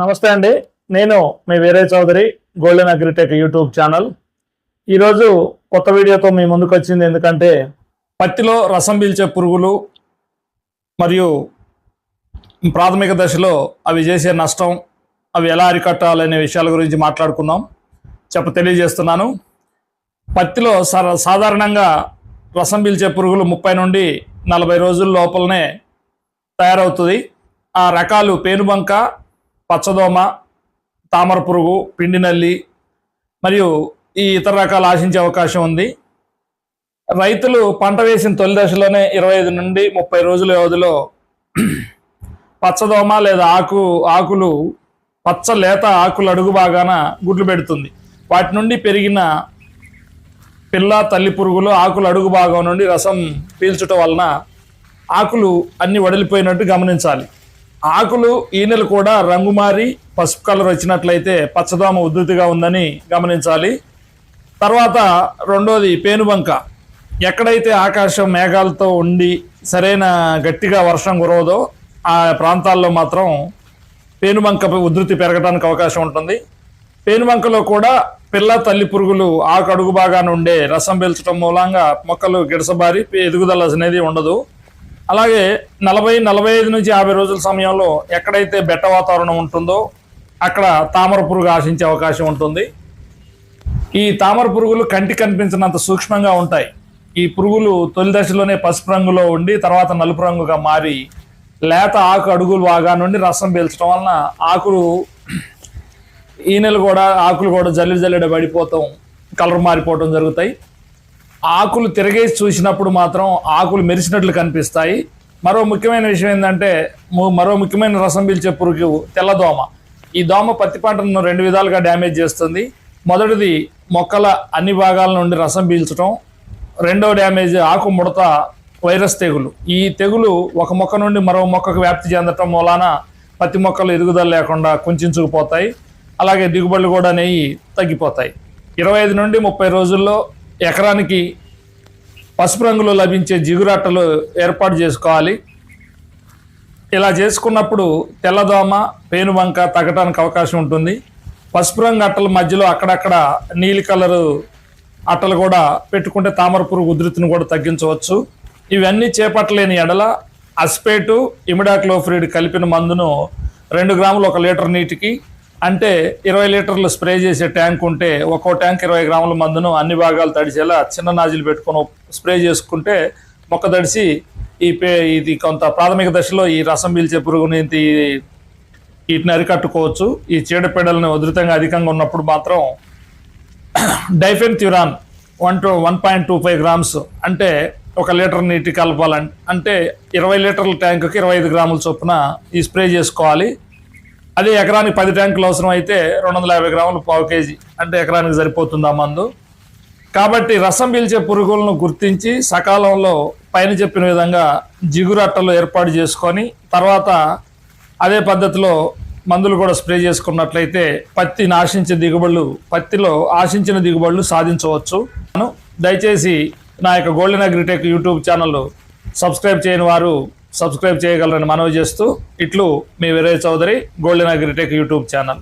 నమస్తే అండి. నేను మీ Veerayya Chowdary golden agritech YouTube channel ఈరోజు కొత్త వీడియోతో మీ ముందుకు వచ్చింది ఎందుకంటే పత్తిలో రసం పీల్చే పురుగులు మరియు ప్రాథమిక దశలో అవి చేసే నష్టం అవి ఎలా అరికట్టాలనే విషయాల గురించి మాట్లాడుకుందాం చెప్ప తెలియజేస్తున్నాను. పత్తిలో సాధారణంగా రసం పీల్చే పురుగులు ముప్పై నుండి నలభై రోజుల లోపలనే తయారవుతుంది. ఆ రకాలు పేనుబంక పచ్చదోమ తామర పురుగు పిండి నల్లి మరియు ఈ ఇతర రకాలు ఆశించే అవకాశం ఉంది. రైతులు పంట వేసిన తొలి దశలోనే ఇరవై ఐదు నుండి ముప్పై రోజుల వ్యవధిలో పచ్చదోమ లేదా ఆకు ఆకులు పచ్చ లేత ఆకులు అడుగు బాగాన గుడ్లు పెడుతుంది. వాటి నుండి పెరిగిన పిల్ల తల్లి పురుగులు ఆకులు అడుగు భాగం నుండి రసం పీల్చటం వలన ఆకులు అన్ని వడిలిపోయినట్టు గమనించాలి. ఆకులు ఈనెలు కూడా రంగు మారి పసుపు కలర్ వచ్చినట్లయితే పచ్చదోమ ఉధృతిగా ఉందని గమనించాలి. తర్వాత రెండోది పేనుబంక. ఎక్కడైతే ఆకాశం మేఘాలతో ఉండి సరైన గట్టిగా వర్షం కురవదో ఆ ప్రాంతాల్లో మాత్రం పేనుబంక ఉధృతి పెరగడానికి అవకాశం ఉంటుంది. పేనుబంకలో కూడా పిల్ల తల్లి పురుగులు ఆకు అడుగు బాగానే ఉండే రసం పీల్చడం మూలంగా మొక్కలు గిడసబారి ఎదుగుదల అనేది ఉండదు. అలాగే నలభై నలభై ఐదు నుంచి యాభై రోజుల సమయంలో ఎక్కడైతే బెట్ట వాతావరణం ఉంటుందో అక్కడ తామర పురుగు ఆశించే అవకాశం ఉంటుంది. ఈ తామర పురుగులు కంటి కనిపించినంత సూక్ష్మంగా ఉంటాయి. ఈ పురుగులు తొలి దశలోనే పసుపు రంగులో ఉండి తర్వాత నలుపు రంగుగా మారి లేత ఆకు అడుగులు బాగా నుండి రసం పీల్చడం వలన ఆకులు ఈనెలు కూడా ఆకులు కూడా జల్లి జల్లెడ పడిపోతాం కలర్ మారిపోవటం జరుగుతాయి. ఆకులు తిరగేసి చూసినప్పుడు మాత్రం ఆకులు మెరిసినట్లు కనిపిస్తాయి. మరో ముఖ్యమైన విషయం ఏంటంటే మరో ముఖ్యమైన రసం పీల్చే పురుగు తెల్లదోమ ఈ దోమ పత్తి పంటను రెండు విధాలుగా డ్యామేజ్ చేస్తుంది. మొదటిది మొక్కల అన్ని భాగాల నుండి రసం పీల్చడం రెండో డ్యామేజ్ ఆకు ముడత వైరస్ తెగులు. ఈ తెగులు ఒక మొక్క నుండి మరో మొక్కకు వ్యాప్తి చెందటం మూలాన పత్తి మొక్కలు ఎదుగుదల లేకుండా కుంచుకుపోతాయి. అలాగే దిగుబడులు కూడా నెయ్యి తగ్గిపోతాయి. ఇరవై ఐదు నుండి ముప్పై రోజుల్లో ఎకరానికి పసుపు రంగులో లభించే జిగురాటలు ఏర్పాటు చేసుకోవాలి. ఇలా చేసుకున్నప్పుడు తెల్లదోమ పేనుబంక తగ్గడానికి అవకాశం ఉంటుంది. పసుపు రంగు అట్టల మధ్యలో అక్కడక్కడ నీలి కలరు అట్టలు కూడా పెట్టుకుంటే తామర పురుగు ఉధృతిని కూడా తగ్గించవచ్చు. ఇవన్నీ చేపట్టలేని ఎడల అస్పేటు ఇమిడాక్లోఫ్రిడ్ కలిపిన మందును రెండు గ్రాములు ఒక లీటర్ నీటికి అంటే ఇరవై లీటర్లు స్ప్రే చేసే ట్యాంక్ ఉంటే ఒక్కో ట్యాంక్ ఇరవై గ్రాముల మందును అన్ని భాగాలు తడిచేలా చిన్న నాజిల్ పెట్టుకొని స్ప్రే చేసుకుంటే మొక్క తడిసి ఈ పే ఇది కొంత ప్రాథమిక దశలో ఈ రసం పీల్చే పురుగుని వీటిని అరికట్టుకోవచ్చు. ఈ చీడపీడలను ఉధృతంగా అధికంగా ఉన్నప్పుడు మాత్రం diafenthiuron one two one point two five grams అంటే ఒక లీటర్ నీటి కలపాలంటే అంటే ఇరవై లీటర్ల ట్యాంకుకి ఇరవై ఐదు గ్రాముల చొప్పున ఈ స్ప్రే చేసుకోవాలి. అదే ఎకరానికి పది ట్యాంకులు అవసరం అయితే రెండు వందల యాభై గ్రాములు పావు కేజీ అంటే ఎకరానికి సరిపోతుందా మందు? కాబట్టి రసం పీల్చే పురుగులను గుర్తించి సకాలంలో పైన చెప్పిన విధంగా జిగురు అట్టలు ఏర్పాటు చేసుకొని తర్వాత అదే పద్ధతిలో మందులు కూడా స్ప్రే చేసుకున్నట్లయితే పత్తి ఆశించే దిగుబడులు పత్తిలో ఆశించిన దిగుబడులు సాధించవచ్చు. దయచేసి నా యొక్క golden agritech YouTube channel subscribe చేయని వారు సబ్స్క్రైబ్ చేయగలరని మనవి చేస్తూ ఇట్లు మీ Veerayya Chowdary golden agritech YouTube channel.